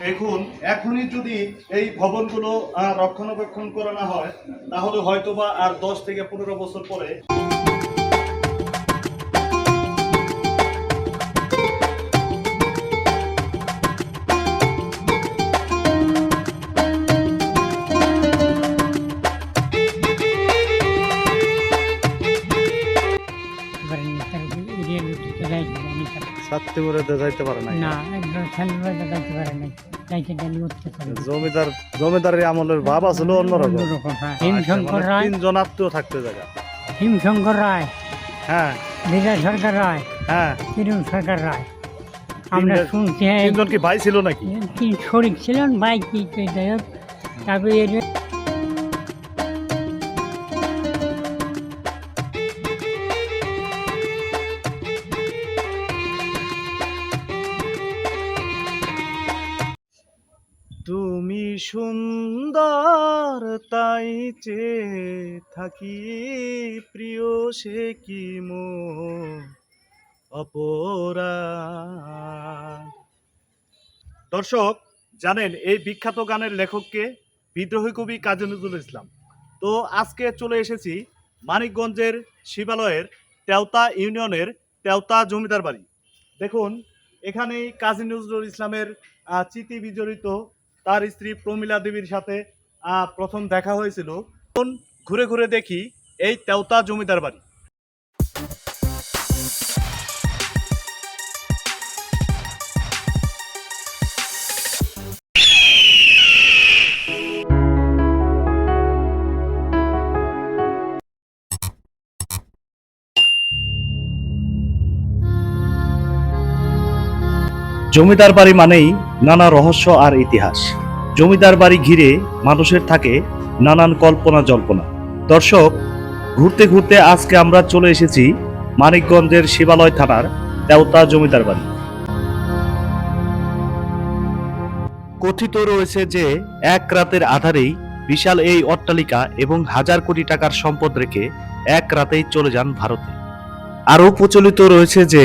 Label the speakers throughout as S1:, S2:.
S1: দেখুন, এখনই যদি এই ভবনগুলো রক্ষণাবেক্ষণ করানো হয়, তাহলে হয়তোবা আর দশ থেকে পনেরো বছর পরে সাতটি যাইতে পারে না
S2: না একদম সালিবারে যাইতে পারে না।
S1: জমিদার জমিদারের আমলের ভাব আসলে অন্যরকম।
S2: হ্যাঁ। হিমশঙ্কর রায়।
S1: তিনজন আত্মীয় থাকতে জায়গা।
S2: হিমশঙ্কর রায়।
S1: হ্যাঁ।
S2: বিজয় সরকার রায়।
S1: হ্যাঁ।
S2: কিরণ সরকার রায়। আমরা শুনছি
S1: তিনজন কি ভাই ছিল নাকি?
S2: কি শরিক ছিলেন ভাই কি তারপরে
S1: চেয়ে থাকি, প্রিয় সে কি মো অপরাধ? দর্শক, জানেন এই বিখ্যাত গানের লেখককে বিদ্রোহী কবি কাজী নজরুল ইসলাম। তো আজকে চলে এসেছি মানিকগঞ্জের শিবালয়ের তেওতা ইউনিয়নের তেওতা জমিদার বাড়ি। দেখুন, এখানেই কাজী নজরুল ইসলামের চিতি বিজড়িত, তার স্ত্রী প্রমীলা দেবীর সাথে প্রথম দেখা হয়েছিল। ঘুরে ঘুরে দেখি এই তেওতা জমিদার বাড়ি। জমিদার বাড়ি মানেই নানা রহস্য আর ইতিহাস। জমিদার বাড়ি ঘিরে মানুষের থাকে নানান কল্পনা জল্পনা। দর্শক, ঘুরতে ঘুরতে আজকে আমরা চলে এসেছি মানিকগঞ্জের শিবালয় থানার তেওতা জমিদার বাড়ি। কথিত রয়েছে যে, এক রাতের আধারেই বিশাল এই অট্টালিকা এবং হাজার কোটি টাকার সম্পদ রেখে এক রাতেই চলে যান ভারতে। আরও প্রচলিত রয়েছে যে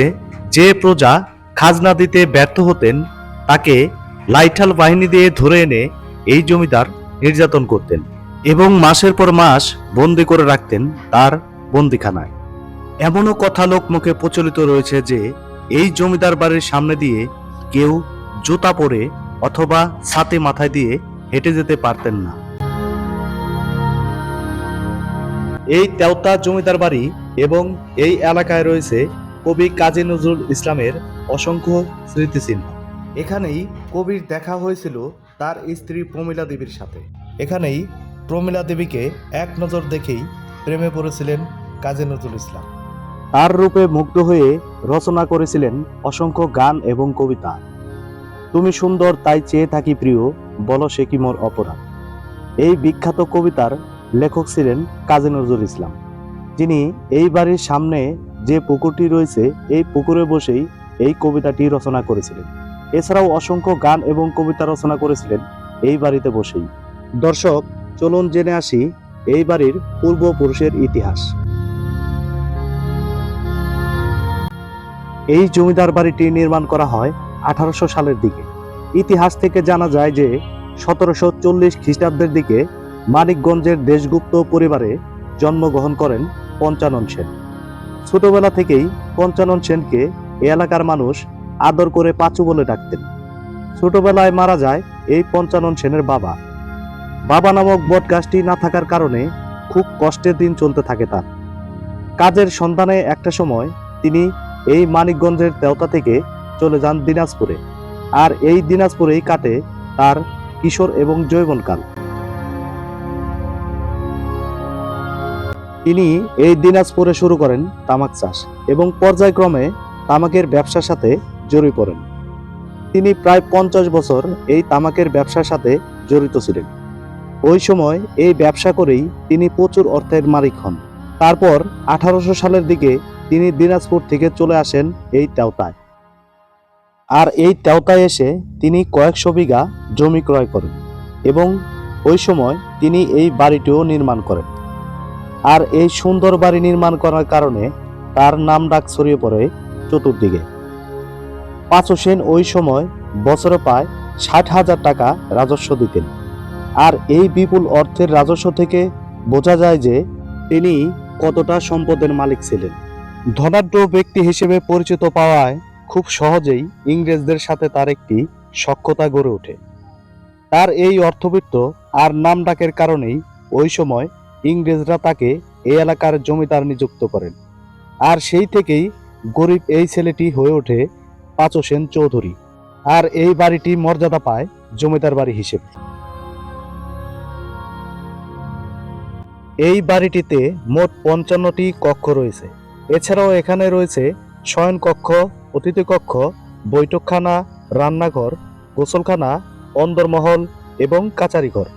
S1: যে প্রজা খাজনা দিতে ব্যর্থ হতেন, তাকে লাইঠাল বাহিনী দিয়ে ধরে এনে এই জমিদার নির্যাতন করতেন এবং মাসের পর মাস বন্দি করে রাখতেন তার বন্দিখানায়। এমনও কথা লোকমুখে প্রচলিত রয়েছে যে, এই জমিদার বাড়ির সামনে দিয়ে কেউ জুতা পরে অথবা ছাতে মাথায় দিয়ে হেঁটে যেতে পারতেন না। এই তেওতা জমিদার বাড়ি এবং এই এলাকায় রয়েছে কবি কাজী নজরুল ইসলামের অসংখ্য স্মৃতিচিহ্ন। এখানেই কবির দেখা হয়েছিল তার স্ত্রী প্রমীলা দেবীর সাথে। এখানেই প্রমীলা দেবীকে এক নজর দেখেই প্রেমে পড়েছিলেন কাজী নজরুল ইসলাম। তার রূপে মুগ্ধ হয়ে রচনা করেছিলেন অসংখ্য গান এবং কবিতা। তুমি সুন্দর, তাই চেয়ে থাকি প্রিয়, বলো সে কি মোর অপরাধ? এই বিখ্যাত কবিতার লেখক ছিলেন কাজী নজরুল ইসলাম। যিনি এই বাড়ির সামনে যে পুকুরটি রয়েছে, এই পুকুরে বসেই এই কবিতাটি রচনা করেছিলেন। এছাড়াও অসংখ্য গান এবং কবিতা রচনা করেছিলেন এই বাড়িতে বসেই। দর্শক, চলুন জেনে আসি এই বাড়ির পূর্বপুরুষের ইতিহাস। এই জমিদার বাড়িটি নির্মাণ করা হয় আঠারোশো সালের দিকে। ইতিহাস থেকে জানা যায় যে, সতেরোশো চল্লিশ খ্রিস্টাব্দের দিকে মানিকগঞ্জের দেশগুপ্ত পরিবারে জন্মগ্রহণ করেন পঞ্চানন সেন। ছোটবেলা থেকেই পঞ্চানন সেনকে এলাকার মানুষ আদর করে পাঁচু বলে ডাকতেন। ছোটবেলায় মারা যায় এই পঞ্চানন সেনের বাবা। বাবা নামক বট গাছটি না থাকার কারণে খুব কষ্টের দিন চলতে থাকে তার। কাজের সন্ধানে একটা সময় তিনি এই মানিকগঞ্জের তেওতা থেকে চলে যান দিনাজপুরে। আর এই দিনাজপুরেই কাটে তার কিশোর এবং যৌবনকাল তিনি এই দিনাজপুরে শুরু করেন তামাক চাষ এবং পর্যায়ক্রমে তামাকের ব্যবসার সাথে জড়িয়ে পড়েন। তিনি প্রায় পঞ্চাশ বছর এই তামাকের ব্যবসার সাথে জড়িত ছিলেন। ওই সময় এই ব্যবসা করেই তিনি প্রচুর অর্থের মালিক হন। তারপর আঠারোশো সালের দিকে তিনি দিনাজপুর থেকে চলে আসেন এই তেওতায় আর এই তেওতায় এসে তিনি কয়েকশো বিঘা জমি ক্রয় করেন এবং ওই সময় তিনি এই বাড়িটিও নির্মাণ করেন। আর এই সুন্দর বাড়ি নির্মাণ করার কারণে তার নাম ডাক ছড়িয়ে পড়ে চতুর্দিকে। পাঁচু সেন ওই সময় বছরে পায় ষাট হাজার টাকা রাজস্ব দিতেন। আর এই বিপুল অর্থের রাজস্ব থেকে বোঝা যায় যে তিনি কতটা সম্পদের মালিক ছিলেন। ধনাঢ্য ব্যক্তি হিসেবে পরিচিত পাওয়ায় খুব সহজেই ইংরেজদের সাথে তার একটি সখ্যতা গড়ে ওঠে। তার এই অর্থবিত্ত আর নাম ডাকের কারণেই ওই সময় ইংরেজরা তাকে এই এলাকার জমিদার নিযুক্ত করেন। আর সেই থেকেই গরিব এই ছেলেটি হয়ে ওঠে পাঁচো সেন চৌধুরী। আর এই বাড়িটি মর্যাদা পায় জমিদার বাড়ি হিসেবে। এই বাড়িটিতে মোট পঞ্চান্নটি কক্ষ রয়েছে। এছাড়াও এখানে রয়েছে শয়ন কক্ষ, অতিথি কক্ষ, বৈঠকখানা, রান্নাঘর, গোসলখানা, অন্দরমহল এবং কাচারিঘর।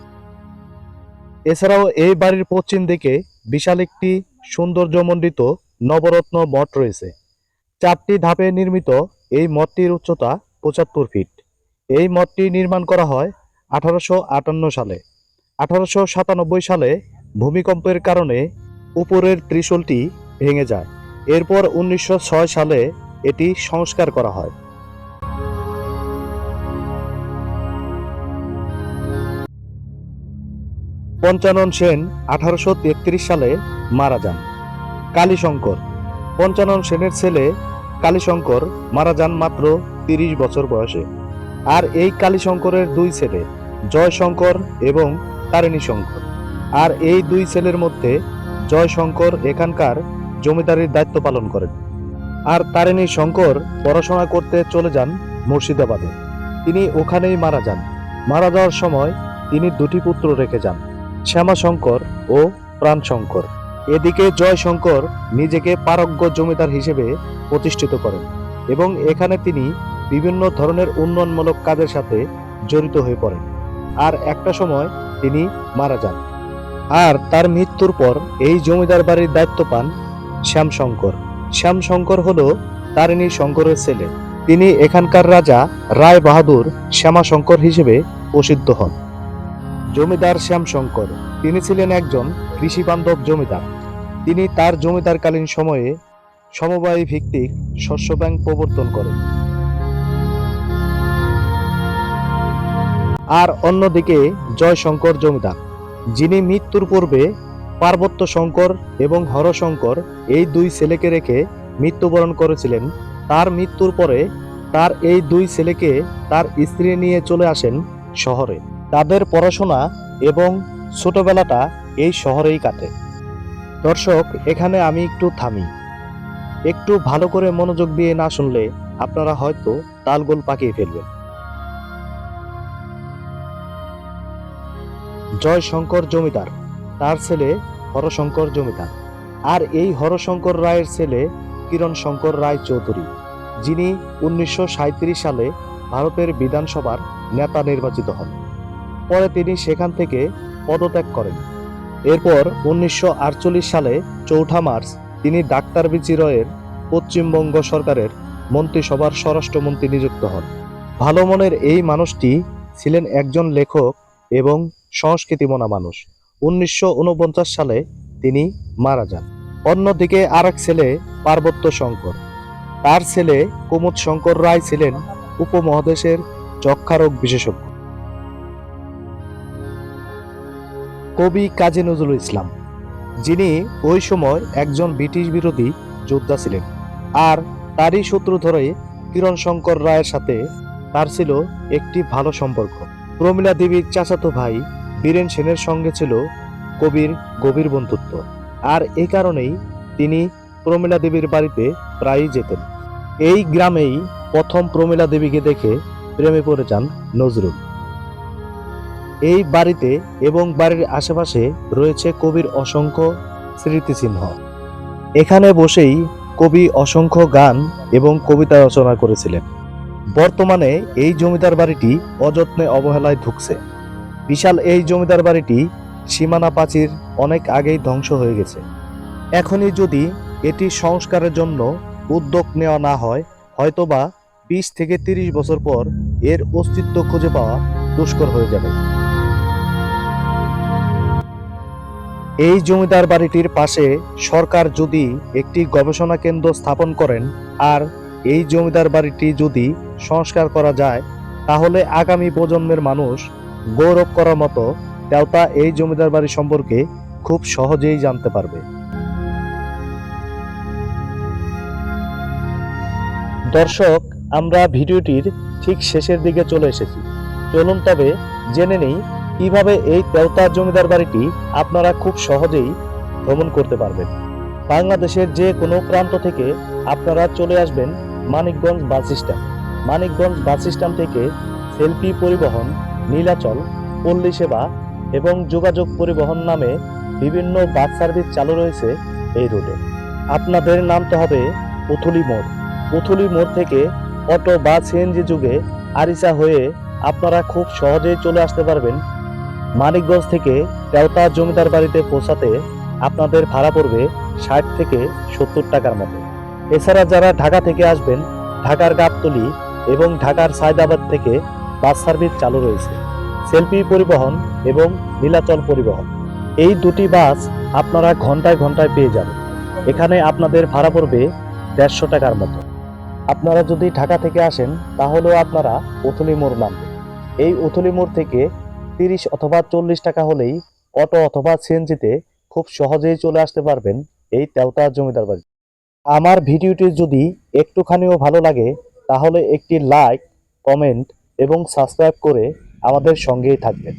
S1: এছাড়াও এই বাড়ির পশ্চিম দিকে বিশাল একটি সৌন্দর্যমণ্ডিত নবরত্ন মঠ রয়েছে। চারটি ধাপে নির্মিত এই মঠটির উচ্চতা পঁচাত্তর ফিট। এই মঠটি নির্মাণ করা হয় আঠারোশো আটান্ন সালে। আঠারোশো সাতানব্বই সালে ভূমিকম্পের কারণে উপরের ত্রিশূলটি ভেঙে যায়। এরপর উনিশশো ছয় সালে এটি সংস্কার করা হয়। পঞ্চানন সেন আঠারোশো তেত্রিশ সালে মারা যান। কালীশঙ্কর। পঞ্চানন সেনের ছেলে কালীশঙ্কর মারা যান মাত্র তিরিশ বছর বয়সে। আর এই কালীশঙ্করের দুই ছেলে, জয়শঙ্কর এবং তারিণী শঙ্কর আর এই দুই ছেলের মধ্যে জয়শঙ্কর এখানকার জমিদারির দায়িত্ব পালন করেন। আর তারিণী শঙ্কর পড়াশোনা করতে চলে যান মুর্শিদাবাদে। তিনি ওখানেই মারা যান। মারা যাওয়ার সময় তিনি দুটি পুত্র রেখে যান, শ্যামাশঙ্কর ও প্রাণশঙ্কর। এদিকে জয়শঙ্কর নিজেকে পারজ্ঞ জমিদার হিসেবে প্রতিষ্ঠিত করেন এবং এখানে তিনি বিভিন্ন ধরনের উন্নয়নমূলক কাজের সাথে জড়িত হয়ে পড়েন। আর একটা সময় তিনি মারা যান। আর তার মৃত্যুর পর এই জমিদার বাড়ির দায়িত্ব পান শ্যামশঙ্কর। শ্যামশঙ্কর হল তারিণী শঙ্করের ছেলে। তিনি এখানকার রাজা রায় বাহাদুর শ্যামাশঙ্কর হিসেবে প্রসিদ্ধ হন। জমিদার শ্যামশঙ্কর, তিনি ছিলেন একজন কৃষি বান্ধব জমিদার। তিনি তার জমিদারকালীন সময়ে সমবায় ভিত্তিক শস্য ব্যাংক প্রবর্তন করেন। আর অন্যদিকে জয়শঙ্কর জমিদার, যিনি মৃত্যুর পূর্বে পার্বত্য শঙ্কর এবং হরশঙ্কর এই দুই ছেলেকে রেখে মৃত্যুবরণ করেছিলেন, তার মৃত্যুর পরে তার এই দুই ছেলেকে তার স্ত্রী নিয়ে চলে আসেন শহরে। তাদের পড়াশোনা এবং ছোটবেলাটা এই শহরেই কাটে। দর্শক, এখানে আমি একটু থামি। একটু ভালো করে মনোযোগ দিয়ে না শুনলে আপনারা হয়তো তালগোল পাকিয়ে ফেলবেন। জয়শঙ্কর জমিদার, তার ছেলে হরশঙ্কর জমিদার। আর এই হরশঙ্কর রায়ের ছেলে কিরণ শঙ্কর রায় চৌধুরী যিনি উনিশশো সাঁইত্রিশ সালে ভারতের বিধানসভার নেতা নির্বাচিত হন। পরে তিনি সেখান থেকে পদত্যাগ করেন। এরপর উনিশশো আটচল্লিশ সালে চৌঠা মার্চ তিনি ডাক্তার বিচি রয়ের পশ্চিমবঙ্গ সরকারের মন্ত্রিসভার স্বরাষ্ট্রমন্ত্রী নিযুক্ত হন। ভালো মনের এই মানুষটি ছিলেন একজন লেখক এবং সংস্কৃতিমনা মানুষ। উনিশশো ঊনপঞ্চাশ সালে তিনি মারা যান। অন্যদিকে আর এক ছেলে পার্বত্য শঙ্কর। তার ছেলে কুমুদ শঙ্কর রায় ছিলেন উপমহাদেশের যক্ষারোগ বিশেষজ্ঞ। কবি কাজী নজরুল ইসলাম, যিনি ওই সময় একজন ব্রিটিশ বিরোধী যোদ্ধা ছিলেন। আর তারই সূত্র ধরে কিরণ শঙ্কর রায়ের সাথে তার ছিল একটি ভালো সম্পর্ক। প্রমীলা দেবীর চাচাতো ভাই বীরেন সেনের সঙ্গে ছিল কবির গভীর বন্ধুত্ব। আর এই কারণেই তিনি প্রমীলা দেবীর বাড়িতে প্রায়ই যেতেন। এই গ্রামেই প্রথম প্রমীলা দেবীকে দেখে প্রেমে পড়ে যান নজরুল। এই বাড়িতে এবং বাড়ির আশেপাশে রয়েছে কবির অসংখ্য স্মৃতিচিহ্ন। এখানে বসেই কবি অসংখ্য গান এবং কবিতা রচনা করেছিলেন। বর্তমানে এই জমিদার বাড়িটি অযত্নে অবহেলায় ঢুকছে বিশাল এই জমিদার বাড়িটি সীমানা প্রাচীর অনেক আগেই ধ্বংস হয়ে গেছে। এখনই যদি এটি সংস্কারের জন্য উদ্যোগ নেওয়া না হয়, হয়তোবা বিশ থেকে তিরিশ বছর পর এর অস্তিত্ব খুঁজে পাওয়া দুষ্কর হয়ে যাবে। এই জমিদার বাড়িটির পাশে সরকার যদি একটি গবেষণা কেন্দ্র স্থাপন করেন আর এই জমিদার বাড়িটি যদি সংস্কার করা যায়, তাহলে আগামী প্রজন্মের মানুষ গৌরব করার মতো তেওতা এই জমিদার বাড়ি সম্পর্কে খুব সহজেই জানতে পারবে। দর্শক, আমরা ভিডিওটির ঠিক শেষের দিকে চলে এসেছি। চলুন তবে জেনে নেই কীভাবে এই তেওতা জমিদার বাড়িটি আপনারা খুব সহজেই ভ্রমণ করতে পারবেন? বাংলাদেশের যে কোনো প্রান্ত থেকে আপনারা চলে আসবেন Manikganj bus stand. Manikganj bus stand থেকে সেলফি পরিবহন, নীলাচল পল্লী সেবা এবং যোগাযোগ পরিবহন নামে বিভিন্ন বাস সার্ভিস চালু রয়েছে এই রোডে। আপনাদের নামতে হবে পুথুলি মোড়। পুথুলি মোড় থেকে অটো বা সিএনজি যুগে আরিসা হয়ে আপনারা খুব সহজেই চলে আসতে পারবেন মানিকগঞ্জ থেকে তেওতা জমিদার বাড়িতে পৌঁছাতে আপনাদের ভাড়া পড়বে ষাট থেকে সত্তর টাকার মতো। এছাড়া যারা ঢাকা থেকে আসবেন, ঢাকার গাবতলি এবং ঢাকার সায়দাবাদ থেকে বাস সার্ভিস চালু রয়েছে। সেলফি পরিবহন এবং নীলাচল পরিবহন। এই দুটি বাস আপনারা ঘন্টায় ঘন্টায় পেয়ে যাবেন। এখানে আপনাদের ভাড়া পড়বে দেড়শো টাকার মতো। আপনারা যদি ঢাকা থেকে আসেন, তাহলেও আপনারা উথলি মোড় নামবেন। এই উথলি মোড় থেকে তিরিশ অথবা চল্লিশ টাকা হলেই অটো অথবা সিএনজিতে খুব সহজেই চলে আসতে পারবেন এই তেওতা জমিদার বাড়ি। আমার ভিডিওটি যদি একটুখানিও ভালো লাগে, তাহলে একটি লাইক কমেন্ট এবং সাবস্ক্রাইব করে আমাদের সঙ্গেই থাকবেন।